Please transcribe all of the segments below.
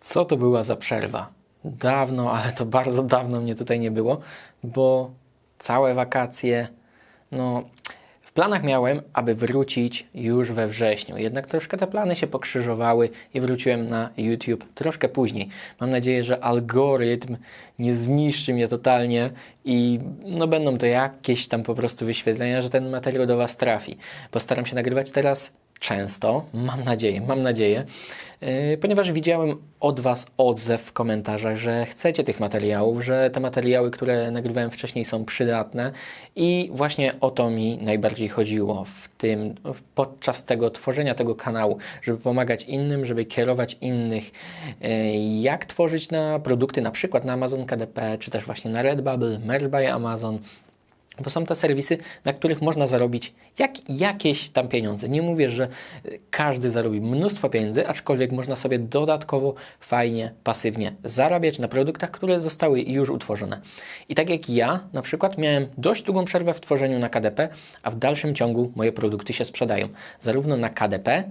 Co to była za przerwa? Dawno, ale to bardzo dawno mnie tutaj nie było, bo całe wakacje, no, w planach miałem, aby wrócić już we wrześniu. Jednak troszkę te plany się pokrzyżowały i wróciłem na YouTube troszkę później. Mam nadzieję, że algorytm nie zniszczy mnie totalnie i no będą to jakieś tam po prostu wyświetlenia, że ten materiał do Was trafi. Postaram się nagrywać teraz często, mam nadzieję, mam nadzieję, yy, ponieważ widziałem od Was odzew w komentarzach, że chcecie tych materiałów, że te materiały, które nagrywałem wcześniej są przydatne. I właśnie o to mi najbardziej chodziło w tym, podczas tego tworzenia tego kanału, żeby pomagać innym, żeby kierować innych, yy, jak tworzyć na produkty, na przykład na Amazon KDP, czy też właśnie na Redbubble, Merch by Amazon, bo są to serwisy, na których można zarobić jak, jakieś tam pieniądze. Nie mówię, że y, każdy zarobi mnóstwo pieniędzy, aczkolwiek można sobie dodatkowo, fajnie, pasywnie zarabiać na produktach, które zostały już utworzone. I tak jak ja, na przykład, miałem dość długą przerwę w tworzeniu na KDP, a w dalszym ciągu moje produkty się sprzedają. Zarówno na KDP,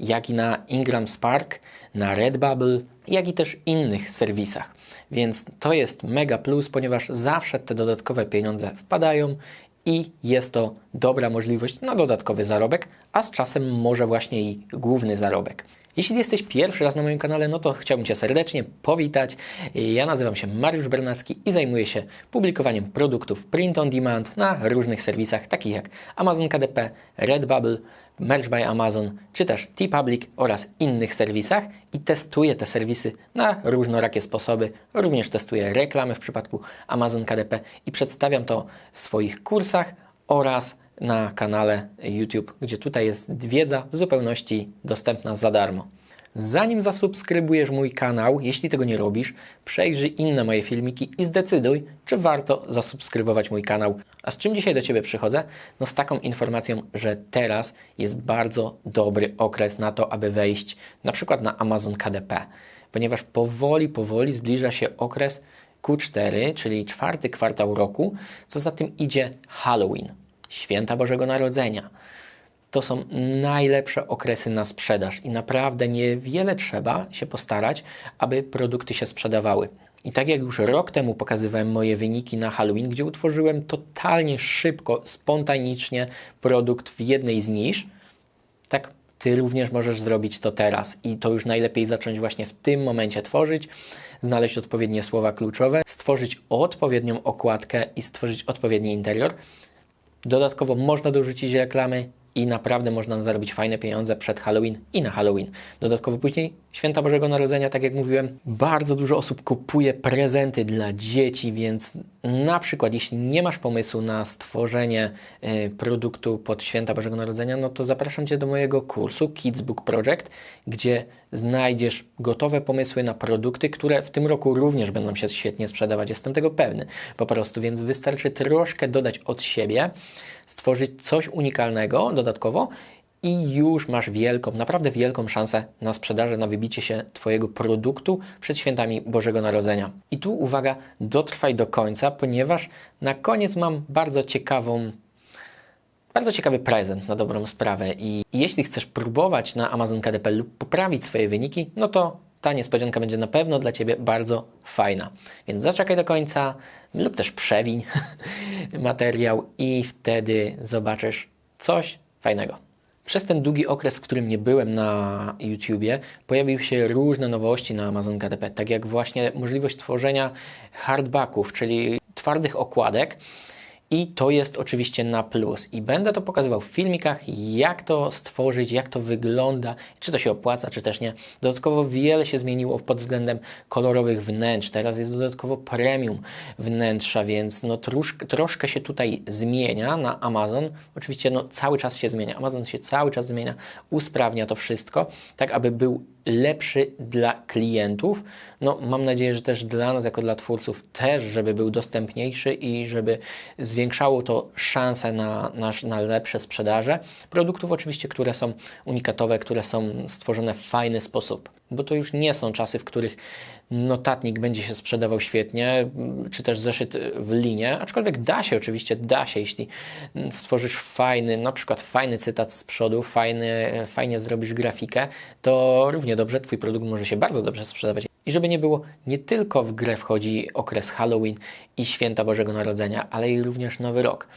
jak i na Ingram Spark, na Redbubble, jak i też innych serwisach. Więc to jest mega plus, ponieważ zawsze te dodatkowe pieniądze wpadają i jest to dobra możliwość na dodatkowy zarobek, a z czasem może właśnie i główny zarobek. Jeśli jesteś pierwszy raz na moim kanale, no to chciałbym Cię serdecznie powitać. Ja nazywam się Mariusz Bernacki i zajmuję się publikowaniem produktów print on demand na różnych serwisach, takich jak Amazon KDP, Redbubble, Merch by Amazon, czy też TeePublic oraz innych serwisach i testuję te serwisy na różnorakie sposoby. Również testuję reklamy w przypadku Amazon KDP i przedstawiam to w swoich kursach oraz na kanale YouTube, gdzie tutaj jest wiedza w zupełności dostępna za darmo. Zanim zasubskrybujesz mój kanał, jeśli tego nie robisz, przejrzyj inne moje filmiki i zdecyduj, czy warto zasubskrybować mój kanał. A z czym dzisiaj do Ciebie przychodzę? No z taką informacją, że teraz jest bardzo dobry okres na to, aby wejść na przykład na Amazon KDP, ponieważ powoli, powoli zbliża się okres Q4, czyli czwarty kwartał roku, co za tym idzie Halloween, święta Bożego Narodzenia to są najlepsze okresy na sprzedaż i naprawdę niewiele trzeba się postarać, aby produkty się sprzedawały. I tak jak już rok temu pokazywałem moje wyniki na Halloween, gdzie utworzyłem totalnie szybko, spontanicznie produkt w jednej z nisz, tak ty również możesz zrobić to teraz i to już najlepiej zacząć właśnie w tym momencie tworzyć, znaleźć odpowiednie słowa kluczowe, stworzyć odpowiednią okładkę i stworzyć odpowiedni interior. Dodatkowo można dorzucić reklamy i naprawdę można zarobić fajne pieniądze przed Halloween i na Halloween. Dodatkowo później Święta Bożego Narodzenia, tak jak mówiłem, bardzo dużo osób kupuje prezenty dla dzieci, więc na przykład jeśli nie masz pomysłu na stworzenie y, produktu pod Święta Bożego Narodzenia, no to zapraszam Cię do mojego kursu Kids Book Project, gdzie znajdziesz gotowe pomysły na produkty, które w tym roku również będą się świetnie sprzedawać. Jestem tego pewny po prostu, więc wystarczy troszkę dodać od siebie, stworzyć coś unikalnego dodatkowo i już masz wielką, naprawdę wielką szansę na sprzedaż, na wybicie się Twojego produktu przed świętami Bożego Narodzenia. I tu uwaga, dotrwaj do końca, ponieważ na koniec mam bardzo ciekawą bardzo ciekawy prezent na dobrą sprawę i jeśli chcesz próbować na Amazon KDP lub poprawić swoje wyniki, no to ta niespodzianka będzie na pewno dla Ciebie bardzo fajna. Więc zaczekaj do końca lub też przewiń materiał i wtedy zobaczysz coś fajnego. Przez ten długi okres, w którym nie byłem na YouTubie, pojawiły się różne nowości na Amazon KDP, tak jak właśnie możliwość tworzenia hardbacków, czyli twardych okładek. I to jest oczywiście na plus. I będę to pokazywał w filmikach, jak to stworzyć, jak to wygląda, czy to się opłaca, czy też nie. Dodatkowo wiele się zmieniło pod względem kolorowych wnętrz. Teraz jest dodatkowo premium wnętrza, więc no troszkę, troszkę się tutaj zmienia na Amazon. Oczywiście no cały czas się zmienia. Amazon się cały czas zmienia, usprawnia to wszystko, tak aby był lepszy dla klientów. No, mam nadzieję, że też dla nas, jako dla twórców, też, żeby był dostępniejszy i żeby zwiększało to szanse na, na, na lepsze sprzedaże produktów, oczywiście, które są unikatowe, które są stworzone w fajny sposób. Bo to już nie są czasy, w których notatnik będzie się sprzedawał świetnie, czy też zeszyt w linie, aczkolwiek da się, oczywiście da się, jeśli stworzysz fajny, na przykład fajny cytat z przodu, fajny, fajnie zrobisz grafikę, to równie dobrze Twój produkt może się bardzo dobrze sprzedawać. I żeby nie było, nie tylko w grę wchodzi okres Halloween i święta Bożego Narodzenia, ale i również Nowy Rok.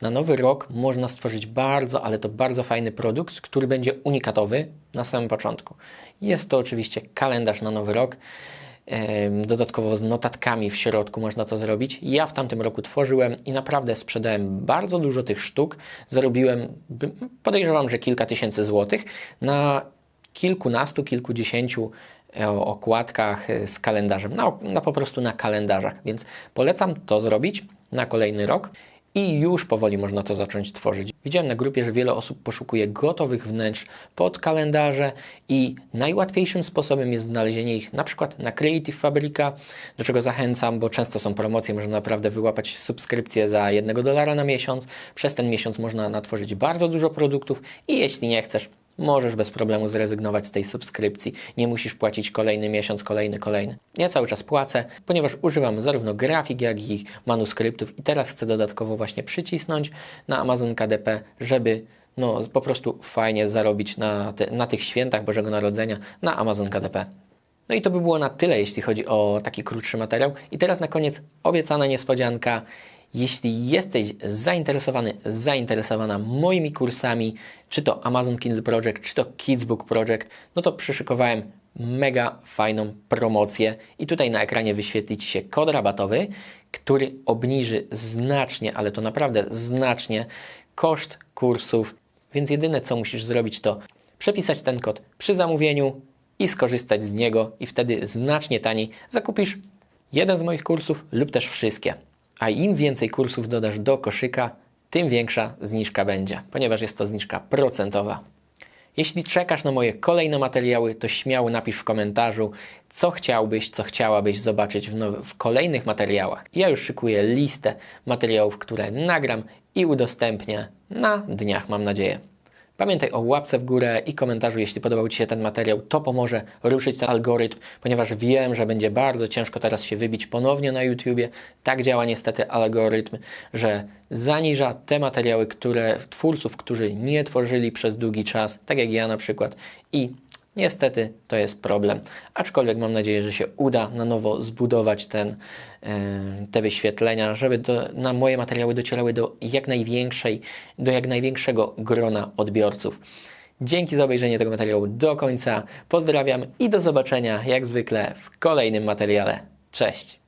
Na Nowy Rok można stworzyć bardzo, ale to bardzo fajny produkt, który będzie unikatowy na samym początku. Jest to oczywiście kalendarz na Nowy Rok. Dodatkowo z notatkami w środku można to zrobić. Ja w tamtym roku tworzyłem i naprawdę sprzedałem bardzo dużo tych sztuk. Zarobiłem, podejrzewam, że kilka tysięcy złotych na kilkunastu, kilkudziesięciu e, okładkach e, z kalendarzem, na, na po prostu na kalendarzach. Więc polecam to zrobić na kolejny rok i już powoli można to zacząć tworzyć. Widziałem na grupie, że wiele osób poszukuje gotowych wnętrz pod kalendarze i najłatwiejszym sposobem jest znalezienie ich na przykład na Creative Fabrica, do czego zachęcam, bo często są promocje, można naprawdę wyłapać subskrypcję za jednego dolara na miesiąc. Przez ten miesiąc można natworzyć bardzo dużo produktów i jeśli nie chcesz, możesz bez problemu zrezygnować z tej subskrypcji. Nie musisz płacić kolejny miesiąc, kolejny, kolejny. Ja cały czas płacę, ponieważ używam zarówno grafik, jak i manuskryptów i teraz chcę dodatkowo właśnie przycisnąć na Amazon KDP, żeby no, po prostu fajnie zarobić na, te, na tych świętach Bożego Narodzenia na Amazon KDP. No i to by było na tyle, jeśli chodzi o taki krótszy materiał. I teraz na koniec obiecana niespodzianka. Jeśli jesteś zainteresowany, zainteresowana moimi kursami, czy to Amazon Kindle Project, czy to Kidsbook Project, no to przyszykowałem mega fajną promocję i tutaj na ekranie wyświetli Ci się kod rabatowy, który obniży znacznie, ale to naprawdę znacznie koszt kursów, więc jedyne co musisz zrobić to przepisać ten kod przy zamówieniu i skorzystać z niego i wtedy znacznie taniej zakupisz jeden z moich kursów lub też wszystkie. A im więcej kursów dodasz do koszyka, tym większa zniżka będzie, ponieważ jest to zniżka procentowa. Jeśli czekasz na moje kolejne materiały, to śmiało napisz w komentarzu, co chciałbyś, co chciałabyś zobaczyć w, now- w kolejnych materiałach. Ja już szykuję listę materiałów, które nagram i udostępnię na dniach, mam nadzieję. Pamiętaj o łapce w górę i komentarzu, jeśli podobał Ci się ten materiał. To pomoże ruszyć ten algorytm, ponieważ wiem, że będzie bardzo ciężko teraz się wybić ponownie na YouTubie. Tak działa niestety algorytm, że zaniża te materiały, które twórców, którzy nie tworzyli przez długi czas, tak jak ja na przykład. I Niestety to jest problem, aczkolwiek mam nadzieję, że się uda na nowo zbudować ten, e, te wyświetlenia, żeby do, na moje materiały docierały do jak największej, do jak największego grona odbiorców. Dzięki za obejrzenie tego materiału do końca. Pozdrawiam i do zobaczenia jak zwykle w kolejnym materiale. Cześć!